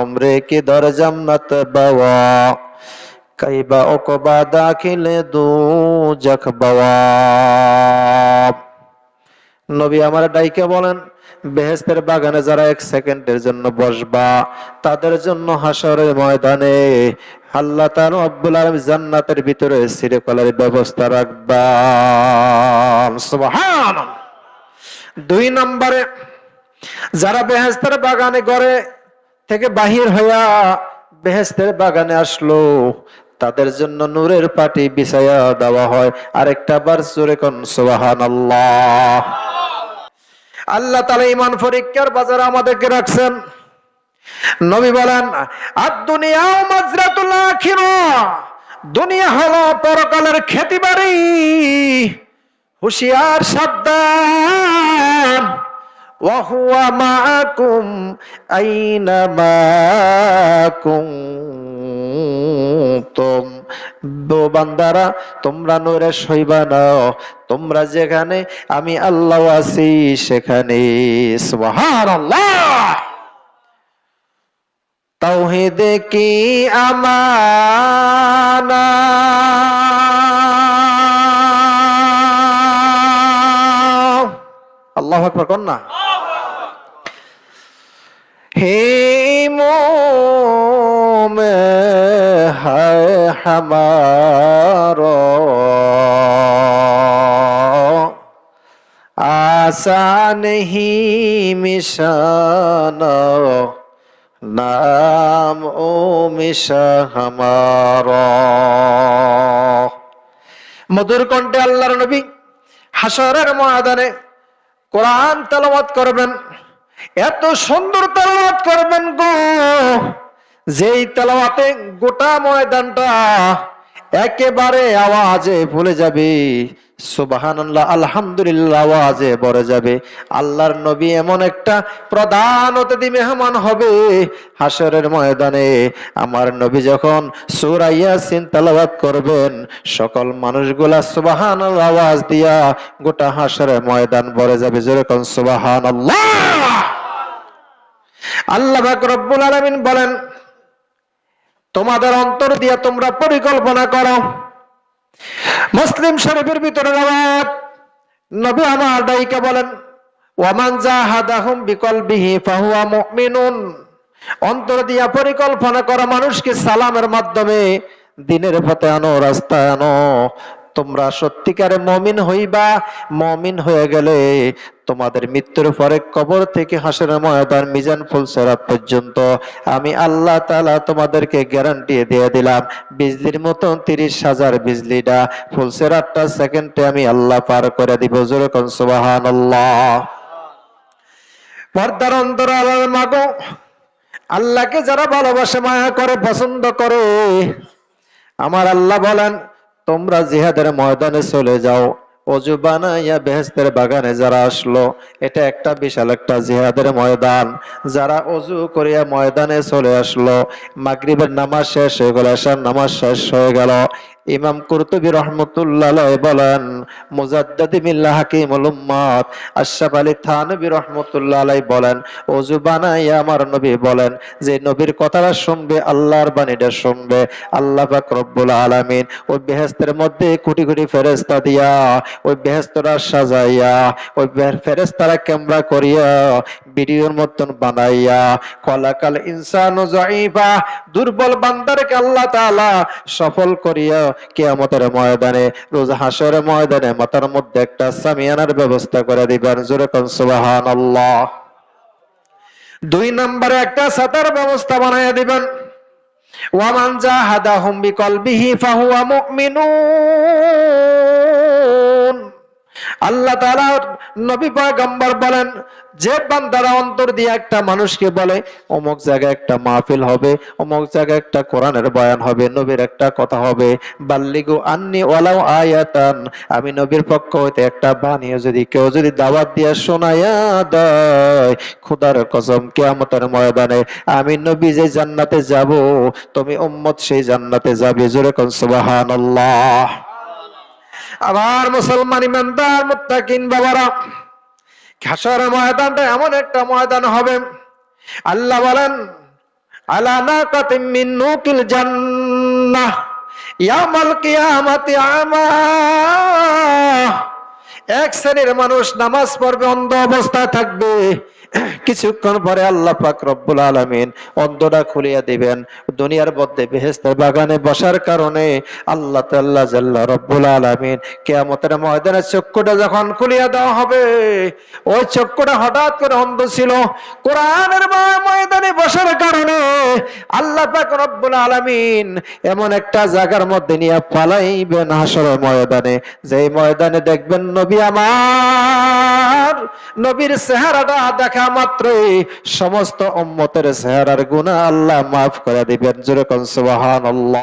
উমরে কি দর কাইবা দাখিলে দু নবী আমার ডাইকে বলেন বেহেস্তের বাগানে যারা এক সেকেন্ডের জন্য বসবা, তাদের জন্য হাসরের ময়দানে আল্লাহ তাআলা রব্বুল আলামিন জান্নাতের ভিতরে চিরকালের ব্যবস্থা রাখবা। দুই নম্বরে, যারা বেহেস্তের বাগানে গড়ে থেকে বাহির হইয়া বেহেস্তের বাগানে আসলো। তাদের জন্য নূরের পাটি বিছায়া দেওয়া হয়। আরেকটা বার জোরে কোন, সুবহানাল্লাহ। আল্লাহ তালা ইমান পরীক্ষার বাজারে আমাদেরকে রাখছেন। নবী বলেন আর দুনিয়া মাজরাতুল আখিরা। দুনিয়া হলো পরকালের খেতি বাড়ি হুশিয়ার সাবধান। وهو معكم أينما كنتم দো বান্দারা তোমরা নূরে সইবা না তোমরা যেখানে আমি আল্লাহ আছি সেখানে সুবহানাল্লাহ তাওহীদ কি আমানা আল্লাহু আকবার কোন হেমম হামার। আসান হি মিশন, নাম ও মিশ হামার। মধুর কণ্ঠে আল্লাহর নবী হাসরের ময়দানে কোরআন তলমত করবেন। এত সুন্দর তালাত করবেন গো। যেই তালাওয়াতে গোটা ময়দানটা একেবারে আওয়াজে ভুলে যাবে। সুবহানাল্লাহ, আলহামদুলিল্লাহ ভরে যাবে। আল্লাহর নবী এমন একটা প্রধান অতিথি মেহমান হবে হাসরের ময়দানে। আমার নবী যখন করবেন, সকল মানুষগুলা সুবাহান আওয়াজ দিয়া গোটা হাসরের ময়দান ভরে যাবে। যেরকম সুবাহান আল্লাহ রব্বুল আলামিন বলেন, তোমাদের অন্তর দিয়া তোমরা পরিকল্পনা করো। মুসলিম শরীফের ভিতরে রাওয়াত। নবী আমার দাইকা বলেন, ওয়ামান জাহাদাহুম বিকলবিহি ফাহুয়া মুমিনুন। অন্তর দিয়া পরিকল্পনা করা মানুষকে সালামের মাধ্যমে দিনের পথে আনো, রাস্তায় আনো। তোমরা সত্যিকারে মমিন হইবা, মমিন হয়ে গেলে তোমাদের মৃত্যুর পরে কবর থেকে হাসের ময়দান, মিজান ফুলসেরাত পর্যন্ত আমি আল্লাহ তালা তোমাদেরকে গ্যারান্টি দিয়ে দিলাম। বিজলির মতন তিরিশ হাজার বিজলিটা ফুলসেরাতটা সেকেন্ডে আমি আল্লাহ পার করে দিব। যেরকম সুবাহান আল্লাহ পর্দার অন্তরালের মাগো, আল্লাহকে যারা ভালোবাসে, মায়া করে, পছন্দ করে, আমার আল্লাহ বলেন তোমরা জিহাদের ময়দানে চলে যাও। অজু বানাইয়া বেহেস্তের বাগানে যারা আসলো, এটা একটা বিশাল একটা জিহাদের ময়দান। যারা অজু করিয়া ময়দানে চলে আসলো, মাগরিবের নামাজ শেষ হয়ে গেল, আসার নামাজ শেষ হয়ে গেল। ইমাম কুরতুবি রহমতুল্লাহ বলেন, মুজাদ্দাদি মিল্লাহ হাকিমুল উম্মাত। আশরাফ আলী থানবী রহমতুল্লাহ আলাই বলেন অজু বানাইয়া আমার নবী বলেন, যে নবীর কথাটা শুনবে, আল্লাহর বাণীটা শুনবে, আল্লাহ পাক রব্বুল আলামিন ওই বেহেস্তের মধ্যে কোটি কোটি ফেরেশতা দিয়া, ওই বেহেস্তরা সাজাইয়া, ওই ফেরেশতারা ক্যামেরা করিয়া ভিডিওর মতন বানাইয়া কলাকাল ইনসানু জাইফা দুর্বল বান্দারকে আল্লাহ তাআলা সফল করিয়া কিয়ামতের ময়দানে, রোজ হাসরের ময়দানে মাথার মধ্যে একটা সামিয়ানার ব্যবস্থা করে দিবেন। জোরে কনসুবাহান আল্লাহ দুই নম্বরে একটা ছাতার ব্যবস্থা বানাইয়া দিবেন। ওয়ামান জাহাদাহুম বিকলবিহি ফাহুয়া মুমিনুন। আল্লাহ নবী পয়গম্বর বলেন, যে বান্দারা অন্তর দিয়ে একটা মানুষকে বলে, অমুক জায়গায় একটা মাহফিল হবে, অমুক জায়গায় একটা কোরআনের বয়ান হবে, নবীর একটা কথা হবে, বাল্লিগু আন্নি ওয়ালাউ আয়াতান, আমি নবীর পক্ষ হইতে একটা বানিয়ে যদি কেউ যদি দাওয়াত দিয়ে শোনায়া দেয়, খোদার কসম কিয়ামতের ময়দানে আমি নবী যে জান্নাতে যাব, তুমি উম্মত সেই জান্নাতে যাবে, জোরে কোন সুবহানাল্লাহ। আবার মুসলমান ইমানদার, মুত্তাকিন বাবারা ঘাসর ময়দানটা এমন একটা ময়দান হবে। আল্লাহ বলেন, আলা নাকাতিম মিন নুকিল জান্নাহ ইয়ামাল কিয়ামাতি আমা। এক শ্রেণির মানুষ নামাজ পড়বে, অন্ধ অবস্থায় থাকবে। কিছুক্ষণ পরে আল্লাহ পাক রব্বুল আলামিন অন্ধটা খুলিয়া দিবেন। দুনিয়ার মধ্যে বেহেস্তের বাগানে বসার কারণে আল্লাহ তাল্লাহ জাল্লা রব্বুল আলামিন কেয়ামতের ময়দানে চক্ষুটা যখন খুলিয়া দেওয়া হবে, ওই চক্ষুটা হঠাৎ করে অন্ধ ছিল। কোরআনের ময়দানে বসার কারণে আল্লাহ পাক রব্বুল আলামিন এমন একটা জায়গার মধ্যে নিয়ে পালাইবেন হাসরের ময়দানে। যেই ময়দানে দেখবেন নবী আমার, নবীর চেহারাটা দেখা মাত্রই সমস্ত উম্মতের চেহারার গুনাহ আল্লাহ মাফ করে দিবেন। যেরকম সুবহানাল্লাহ।